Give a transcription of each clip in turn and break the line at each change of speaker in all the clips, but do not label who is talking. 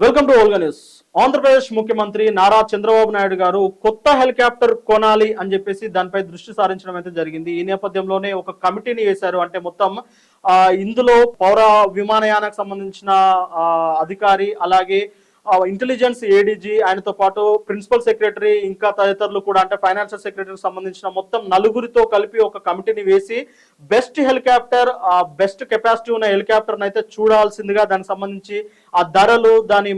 Welcome to Olga news. Andhra Pradesh ముఖ్యమంత్రి నారా చంద్రబాబు నాయుడు గారు కొత్త హెలికాప్టర్ కొనాలి అని చెప్పేసి దానిపై దృష్టి సారించడం అయితే జరిగింది. ఈ నేపథ్యంలోనే ఒక కమిటీని వేశారు. అంటే మొత్తం ఇందులో పౌర విమానయానకు సంబంధించిన అధికారి అలాగే ఇంటెలిజెన్స్ ఏడీజీ ఆయనతో పాటు ప్రిన్సిపల్ సెక్రటరీ ఇంకా తదితరులు కూడా అంటే ఫైనాన్షియల్ సెక్రటరీకి సంబంధించిన మొత్తం నలుగురితో కలిపి ఒక కమిటీని వేసి బెస్ట్ హెలికాప్టర్ బెస్ట్ కెపాసిటీ ఉన్న హెలికాప్టర్ అయితే చూడాల్సిందిగా దానికి సంబంధించి ఆ ధరలు దాని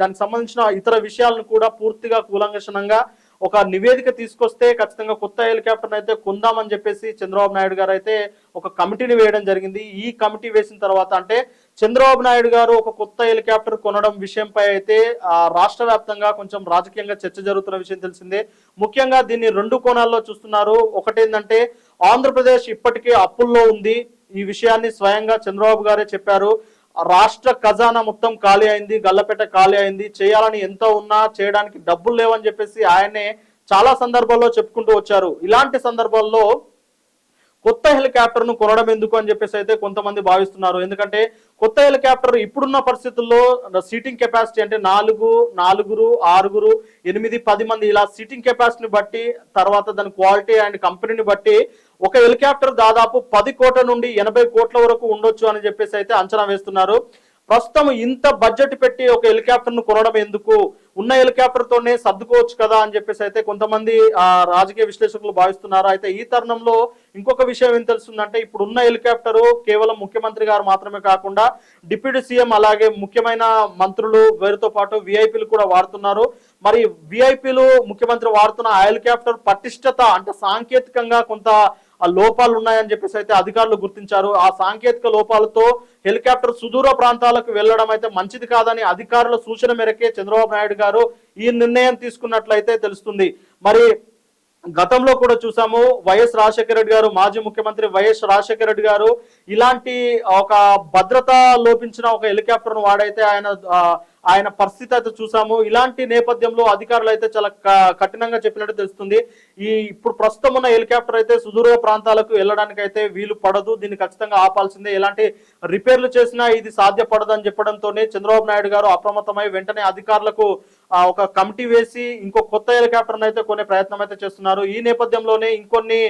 దానికి సంబంధించిన ఇతర విషయాలను కూడా పూర్తిగా కూలంకషణంగా ఒక నివేదిక తీసుకొస్తే ఖచ్చితంగా కొత్త హెలికాప్టర్ అయితే కొందామని చెప్పేసి చంద్రబాబు నాయుడు గారు అయితే ఒక కమిటీని వేయడం జరిగింది. ఈ కమిటీ వేసిన తర్వాత అంటే చంద్రబాబు నాయుడు గారు ఒక కొత్త హెలికాప్టర్ కొనడం విషయంపై అయితే ఆ, రాష్ట్ర వ్యాప్తంగా కొంచెం రాజకీయంగా చర్చ జరుగుతున్న విషయం తెలిసిందే. ముఖ్యంగా దీన్ని రెండు కోణాల్లో చూస్తున్నారు. ఒకటేంటంటే ఆంధ్రప్రదేశ్ ఇప్పటికే అప్పుల్లో ఉంది. ఈ విషయాన్ని స్వయంగా చంద్రబాబు గారే చెప్పారు. రాష్ట్ర ఖజానా మొత్తం ఖాళీ అయింది గల్లపేట ఖాళీ అయింది. చేయాలని ఎంత ఉన్నా చేయడానికి డబ్బులు లేవని చెప్పేసి ఆయనే చాలా సందర్భాల్లో చెప్పుకుంటూ వచ్చారు. ఇలాంటి సందర్భాల్లో కొత్త హెలికాప్టర్ను కొనడం ఎందుకు అని చెప్పేసి అయితే కొంతమంది భావిస్తున్నారు. ఎందుకంటే కొత్త హెలికాప్టర్ ఇప్పుడున్న పరిస్థితుల్లో సీటింగ్ కెపాసిటీ అంటే నాలుగు నాలుగురు ఆరుగురు ఎనిమిది పది మంది ఇలా సీటింగ్ కెపాసిటీని బట్టి తర్వాత దాని క్వాలిటీ అండ్ కంపెనీని బట్టి ఒక హెలికాప్టర్ దాదాపు పది కోట్ల నుండి ఎనభై కోట్ల వరకు ఉండొచ్చు అని చెప్పేసి అయితే అంచనా వేస్తున్నారు. ప్రస్తుతం ఇంత బడ్జెట్ పెట్టి ఒక హెలికాప్టర్ను కొనడం ఎందుకు? ఉన్న హెలికాప్టర్ తోనే సర్దుకోవచ్చు కదా అని చెప్పేసి అయితే కొంతమంది ఆ, రాజకీయ విశ్లేషకులు భావిస్తున్నారు? అయితే ఈ తరుణంలో ఇంకొక విషయం ఏం తెలుస్తుందంటే ఇప్పుడు ఉన్న హెలికాప్టర్ కేవలం ముఖ్యమంత్రి గారు మాత్రమే కాకుండా డిప్యూటీ సీఎం అలాగే ముఖ్యమైన మంత్రులు వీరితో పాటు విఐపీలు కూడా వాడుతున్నారు. మరి విఐపీలు ముఖ్యమంత్రి వాడుతున్న ఆ హెలికాప్టర్ పటిష్టత అంటే సాంకేతికంగా కొంత ఆ లోపాలు ఉన్నాయని చెప్పేసి అయితే అధికారులు గుర్తించారు. ఆ సాంకేతిక లోపాలతో హెలికాప్టర్ సుదూర ప్రాంతాలకు వెళ్ళడం అయితే మంచిది కాదని అధికారుల సూచన మేరకే చంద్రబాబు నాయుడు గారు ఈ నిర్ణయం తీసుకున్నట్లయితే తెలుస్తుంది. మరి గతంలో కూడా చూసాము వైఎస్ రాజశేఖర రెడ్డి గారు మాజీ ముఖ్యమంత్రి వైఎస్ రాజశేఖర రెడ్డి గారు ఇలాంటి ఒక భద్రత లోపించిన ఒక హెలికాప్టర్ను వాడైతే ఆయన ఆయన పరిస్థితి అయితే చూసాము. ఇలాంటి నేపథ్యంలో అధికారులు అయితే చాలా క- కఠినంగా చెప్పినట్టు తెలుస్తుంది. ఈ ఇప్పుడు ప్రస్తుతం ఉన్న హెలికాప్టర్ అయితే సుదూర ప్రాంతాలకు వెళ్ళడానికి అయితే వీలు పడదు. దీన్ని ఖచ్చితంగా ఆపాల్సిందే. ఎలాంటి రిపేర్లు చేసినా ఇది సాధ్యపడదు అని చెప్పడంతోనే చంద్రబాబు నాయుడు గారు అప్రమత్తమై వెంటనే అధికారులకు ఒక కమిటీ వేసి ఇంకో కొత్త హెలికాప్టర్ అయితే కొనే ప్రయత్నం అయితే చేస్తున్నారు. ఈ నేపథ్యంలోనే ఇంకొన్ని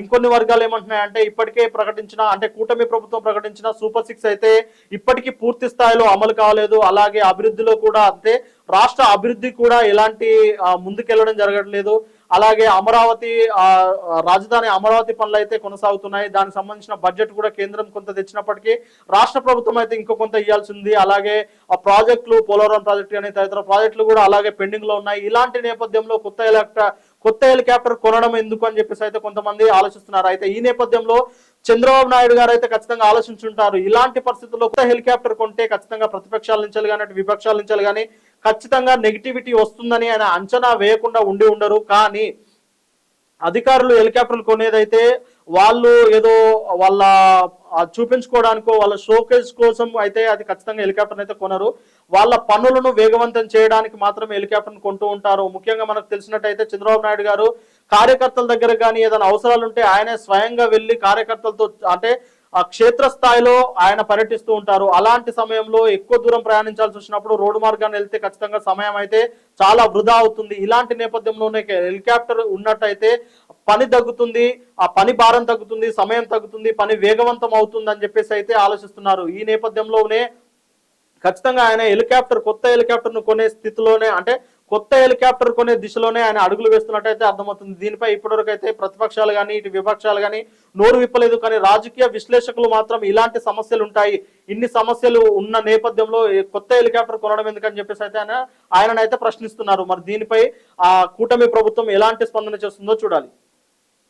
ఇంకొన్ని వర్గాలు ఏమంటున్నాయంటే ఇప్పటికే ప్రకటించిన అంటే కూటమి ప్రభుత్వం ప్రకటించిన సూపర్ సిక్స్ అయితే ఇప్పటికీ పూర్తి స్థాయిలో అమలు కాలేదు. అలాగే అభివృద్ధిలో కూడా అంతే. రాష్ట్ర అభివృద్ధి కూడా ఎలాంటి ముందుకెళ్ళడం జరగట్లేదు. అలాగే అమరావతి రాజధాని అమరావతి పనులు అయితే కొనసాగుతున్నాయి. దానికి సంబంధించిన బడ్జెట్ కూడా కేంద్రం కొంత తెచ్చినప్పటికీ రాష్ట్ర ప్రభుత్వం అయితే ఇంకో కొంత ఇవ్వాల్సి ఉంది అలాగే ఆ ప్రాజెక్టులు పోలవరం ప్రాజెక్టు కానీ తదితర ప్రాజెక్టులు కూడా అలాగే పెండింగ్లో ఉన్నాయి. ఇలాంటి నేపథ్యంలో కొత్త ఎలక్ట్రా కొత్త హెలికాప్టర్ కొనడం ఎందుకు అని చెప్పేసి అయితే కొంతమంది ఆలోచిస్తున్నారు. అయితే ఈ నేపథ్యంలో చంద్రబాబు నాయుడు గారు అయితే ఖచ్చితంగా ఆలోచించుంటారు. ఇలాంటి పరిస్థితుల్లో కొత్త హెలికాప్టర్ కొంటే ఖచ్చితంగా ప్రతిపక్షాల నుంచి కానీ అటు విపక్షాల నుంచి కానీ ఖచ్చితంగా నెగిటివిటీ వస్తుందని ఆయన అంచనా వేయకుండా ఉండి ఉండరు. కానీ అధికారులు హెలికాప్టర్లు కొనేదైతే వాళ్ళు ఏదో వాళ్ళ చూపించుకోవడానికో వాళ్ళ షోకేజ్ కోసం అయితే అది ఖచ్చితంగా హెలికాప్టర్ అయితే కొనరు. వాళ్ళ పనులను వేగవంతం చేయడానికి మాత్రం హెలికాప్టర్ను కొంటూ ఉంటారు. ముఖ్యంగా మనకు తెలిసినట్టయితే చంద్రబాబు నాయుడు గారు కార్యకర్తల దగ్గర కానీ ఏదైనా అవసరాలు ఉంటే ఆయనే స్వయంగా వెళ్ళి కార్యకర్తలతో అంటే ఆ క్షేత్రస్థాయిలో ఆయన పర్యటిస్తూ ఉంటారు. అలాంటి సమయంలో ఎక్కువ దూరం ప్రయాణించాల్సి వచ్చినప్పుడు రోడ్డు మార్గాన్ని వెళ్తే ఖచ్చితంగా సమయం అయితే చాలా వృధా అవుతుంది. ఇలాంటి నేపథ్యంలోనే హెలికాప్టర్ ఉన్నట్టయితే పని తగ్గుతుంది ఆ పని భారం తగ్గుతుంది సమయం తగ్గుతుంది పని వేగవంతం అవుతుంది అని చెప్పేసి అయితే ఆలోచిస్తున్నారు. ఈ నేపథ్యంలోనే ఖచ్చితంగా ఆయన హెలికాప్టర్ కొత్త హెలికాప్టర్ను కొనే స్థితిలోనే అంటే కొత్త హెలికాప్టర్ కొనే దిశలోనే ఆయన అడుగులు వేస్తున్నట్టయితే అర్థమవుతుంది. దీనిపై ఇప్పటివరకు అయితే ప్రతిపక్షాలు కానీ ఇటు విపక్షాలు కానీ నోరు విప్పలేదు. కానీ రాజకీయ విశ్లేషకులు మాత్రం ఇలాంటి సమస్యలు ఉంటాయి ఇన్ని సమస్యలు ఉన్న నేపథ్యంలో కొత్త హెలికాప్టర్ కొనడం ఎందుకని చెప్పేసి అయితే ఆయన ఆయననైతే ప్రశ్నిస్తున్నారు. మరి దీనిపై ఆ కూటమి ప్రభుత్వం ఎలాంటి స్పందన చేస్తుందో చూడాలి.